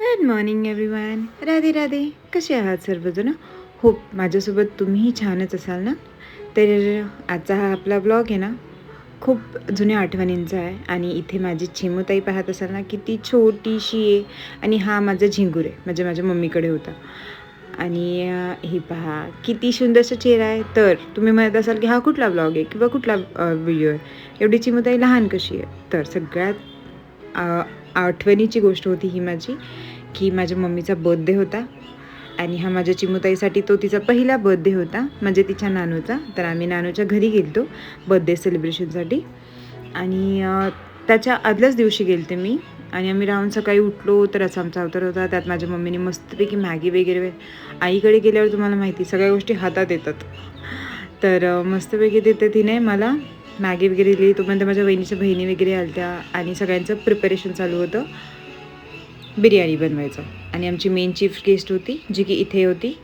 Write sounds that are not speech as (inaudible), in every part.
Good morning everyone Radhe Radhe. कसे आहात सर्वजण? होप माझ्यासोबत तुम्हीही छानच असाल ना? तर आजचा हा आपला ब्लॉग आहे ना खूप जुन्या आठवणींचा आहे. आणि इथे माझी चिमूताई पाहत असाल ना किती छोटीशी आहे. आणि हा माझा झिंगूर आहे. म्हणजे माझ्या मम्मीकडे होता. आणि हे पहा किती सुंदरसा चेहरा आहे. तर तुम्ही म्हणत असाल की हा कुठला ब्लॉग आहे? किंवा कुठला व्हिडिओ आहे? एवढी चिमूताई लहान कशी आहे? तर सगळ्यात आठवणीची गोष्ट होती ही माझी की माझ्या मम्मीचा बर्थडे होता. आणि हा माझ्या चिमुताईसाठी तो तिचा पहिला बर्थडे होता म्हणजे तिच्या नानूचा. तर आम्ही नानूच्या घरी गेलतो बर्थडे सेलिब्रेशनसाठी आणि त्याच्या आदल्याच दिवशी गेलते मी. आणि आम्ही राहून सकाळी उठलो तर असा आमचा अवतार होता. त्यात माझ्या मम्मीने मस्तपैकी मॅगी वगैरे आईकडे गेल्यावर तुम्हाला माहिती सगळ्या गोष्टी हातात येतात. तर मस्तपैकी तिथे तिने मला. मॅगी वगैरे दिली तोपर्यंत माझ्या वहिनीच्या बहिणी वगैरे आल्या आणि सगळ्यांचं प्रिपरेशन चालू होतं. बिर्याणी बनवायचं. आणि आमची मेन चीफ गेस्ट होती जी की इथे होती.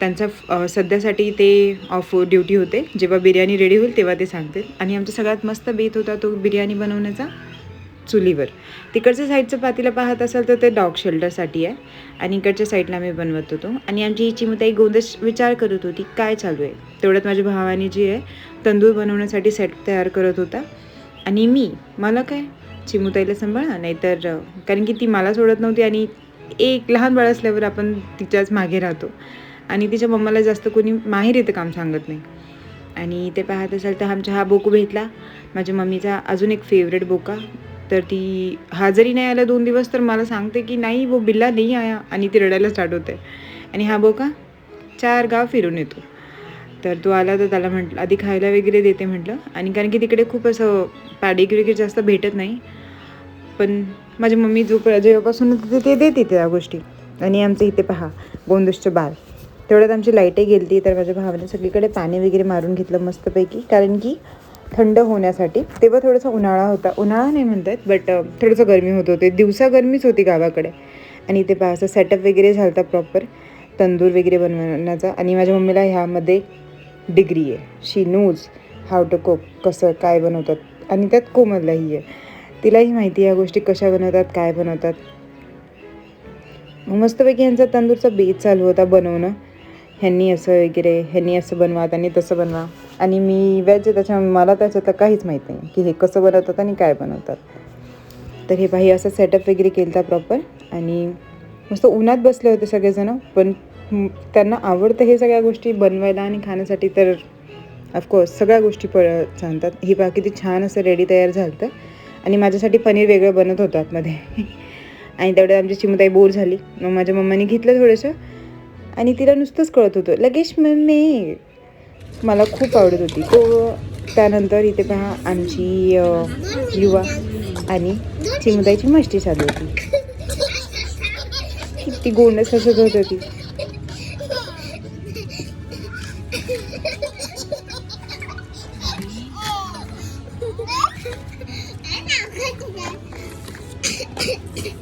त्यांचा सध्यासाठी ते ऑफ ड्युटी होते. जेव्हा बिर्याणी रेडी होईल तेव्हा ते सांगतील. आणि आमचा सगळ्यात मस्त बेत होता तो बिर्याणी बनवण्याचा. चुलीवर. तिकडच्या साईडचं पातीला पाहत असाल तर ते डॉग शेल्टरसाठी आहे. आणि इकडच्या साईडला आम्ही बनवत होतो. आणि आमची ही चिमुताई गोंदश विचार करत होती काय चालू आहे? तेवढ्यात माझ्या भावाने जी आहे तंदूर बनवण्यासाठी सेट तयार करत होता. आणि मी मला काय? चिमुताईला सांभाळा नाहीतर कारण की ती मला सोडत नव्हती आणि एक लहान बाळ असल्यावर आपण तिच्याच मागे राहतो. आणि तिच्या मम्माला जास्त कोणी माहेर येतं काम सांगत नाही. आणि ते पाहत असाल तर आमच्या हा बोकू भेटला. माझ्या मम्मीचा अजून एक फेवरेट बोका तर ती हा जरी नाही आला दोन दिवस तर मला सांगते की नाही वो बिल्ला नाही आया आणि ती रडायला स्टार्ट होते. आणि हा बोका चार गाव फिरून येतो. तर तो आला तर त्याला म्हटलं आधी खायला वगैरे देते म्हटलं. आणि कारण की तिकडे खूप असं पॅडिक वगैरे जास्त भेटत नाही. पण माझी मम्मी जो जेव्हापासून तिथे ते देते त्या गोष्टी. आणि आमचं इथे पहा गोंदूसचं बाल. तेवढ्यात आमची लाईटही गेलती तर माझ्या भावाने सगळीकडे पाणी वगैरे मारून घेतलं मस्तपैकी. कारण की थंड होण्यासाठी. तेव्हा थोडासा उन्हाळा होता. उन्हाळा नाही म्हणतात बट थोडंसं गरमी होत होते. दिवसा गरमीच होती गावाकडे. आणि इथे पहा असं सेटअप वगैरे झालं होता प्रॉपर तंदूर वगैरे बनवण्याचा. आणि माझ्या मम्मीला ह्यामध्ये डिग्री आहे. She knows how to cook कसं काय बनवतात. आणि त्यात कोमललाही आहे. तिलाही माहिती या गोष्टी कशा बनवतात काय बनवतात. मस्तपैकी यांचा तंदूरचा बेत चालू होता बनवणं. ह्यांनी असं वगैरे ह्यांनी असं बनवा त्यांनी तसं बनवा. आणि मी व्याज त्याच्या मला त्याच्यातलं काहीच माहीत नाही की हे कसं बनवतात आणि काय बनवतात. तर हे बाई असं सेटअप वगैरे केला होता प्रॉपर आणि मस्त उन्हात बसले होते सगळेजणं पण त्यांना आवडतं हे सगळ्या गोष्टी बनवायला आणि खाण्यासाठी तर ऑफकोर्स सगळ्या गोष्टी प सांगतात ही बा किती छान असं रेडी तयार झालं होतं आणि माझ्यासाठी पनीर वेगळं बनत होतं आतमध्ये. (laughs) आणि तेवढ्यात आमची चिमताई बोर झाली. मग माझ्या मम्माने घेतलं थोडंसं. आणि तिला नुसतंच कळत होतं. लगेच मम्मी मला खूप आवडत होती. तो त्यानंतर इथे पहा आमची युवा आणि चिमुताईची मस्ती चालू होती. किती गोंडस हसत होत होती. (laughs) (laughs)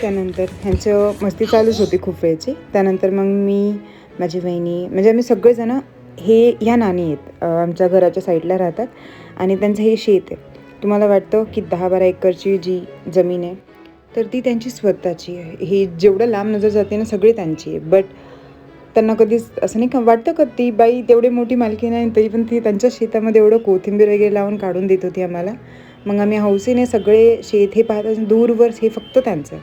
त्यानंतर ह्यांचं मस्ती चालूच होती खूप वेळची. त्यानंतर मग मी माझी बहिणी म्हणजे आम्ही सगळेजणं हे ह्या नाणी आहेत आमच्या घराच्या साईडला राहतात आणि त्यांचं हे शेत आहे. तुम्हाला वाटतं की दहा बारा एकरची जी जमीन आहे तर ती त्यांची स्वतःची आहे. हे जेवढं लांब नजर जाते ना सगळी त्यांची आहे. बट त्यांना कधीच असं नाही का वाटतं का ती बाई तेवढी मोठी मालकी नाही तरी पण ती त्यांच्या शेतामध्ये एवढं कोथिंबीर वगैरे लावून काढून देत होती आम्हाला. मग आम्ही हौसेने सगळे शेत हे पाहत दूरवर हे फक्त त्यांचं.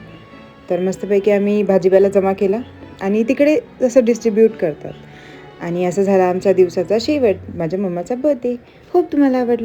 तर मस्तपैकी आम्ही भाजीपाला जमा केला आणि तिकडे जसं डिस्ट्रीब्यूट करतात. आणि असं झाला आमच्या दिवसाचा शेवट माझ्या मम्माचा बर्थडे खूप तुम्हाला आवडला.